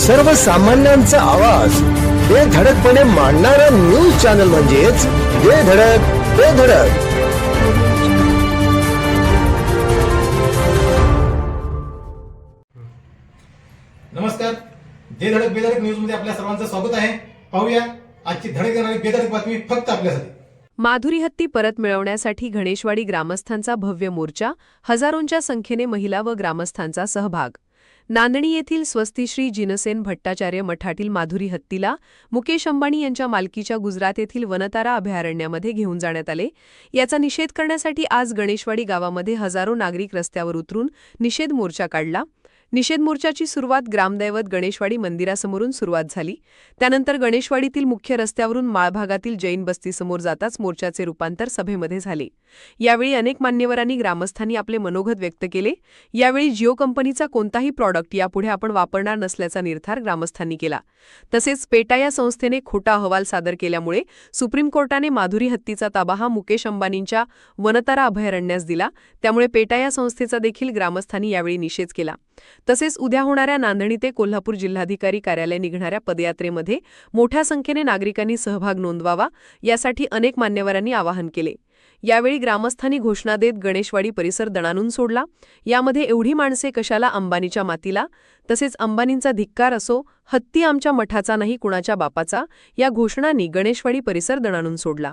सर्वसामान्यांचा आवाज. बेधडकपणे मांडणारा न्यूज चॅनल म्हणजेच बेधडक बेधडक नमस्कार. जे धडक बेधडक न्यूजमध्ये आपल्या सर्वांचं स्वागत आहे. पाहूया आजची धडक देणारी बेधडक बातमी फक्त आपल्यासाठी. माधुरी हत्ती परत मिळवण्यासाठी गणेशवाडी ग्रामस्थांचा भव्य मोर्चा हजारोंच्या संख्येने महिला व ग्रामस्थांचा सहभाग. नांदणी येथील स्वस्तिश्री जिनसेन भट्टाचार्य मठातील माधुरी हत्तीला मुकेश अंबानी यांच्या मालकीच्या गुजरात येथील वनतारा अभयारण्यामध्ये घेऊन जाण्यात आले. याचा निषेध करण्यासाठी आज गणेशवाडी गावामध्ये हजारो नागरिक रस्त्यावर उतरून निषेध मोर्चा काढला. निषेध मोर्चाची सुरुवात ग्रामदैवत गणेशवाडी मंदिरासमोरून सुरुवात झाली. त्यानंतर गणेशवाडीतील मुख्य रस्त्यावरून माळभागातील जैन बस्तीसमोर जाताच मोर्चाचे रूपांतर सभेमध्ये झाले. यावेळी अनेक मान्यवरांनी ग्रामस्थांनी आपले मनोगत व्यक्त केले. यावेळी जिओ कंपनीचा कोणताही प्रॉडक्ट यापुढे आपण वापरणार नसल्याचा निर्धार ग्रामस्थांनी केला. तसेच पेटा या संस्थेने खोटा अहवाल सादर केल्यामुळे सुप्रीम कोर्टाने माधुरी हत्तीचा ताबा हा मुकेश अंबानींच्या वनतारा अभयारण्यास दिला. त्यामुळे पेटा या संस्थेचा देखील ग्रामस्थांनी यावेळी निषेध केला. तसेच उद्या होणाऱ्या नांदणी ते कोल्हापूर जिल्हाधिकारी कार्यालय निघणाऱ्या पदयात्रेमध्ये मोठ्या संख्येने नागरिकांनी सहभाग नोंदवावा यासाठी अनेक मान्यवरांनी आवाहन केले. यावेळी ग्रामस्थांनी घोषणा देत गणेशवाडी परिसर दणानून सोडला. यामध्ये एवढी माणसे कशाला अंबानीच्या मातीला? तसेच अंबानींचा धिक्कार असो हत्ती आमच्या मठाचा नाही कुणाच्या बापाचा? या घोषणांनी गणेशवाडी परिसर दणानून सोडला.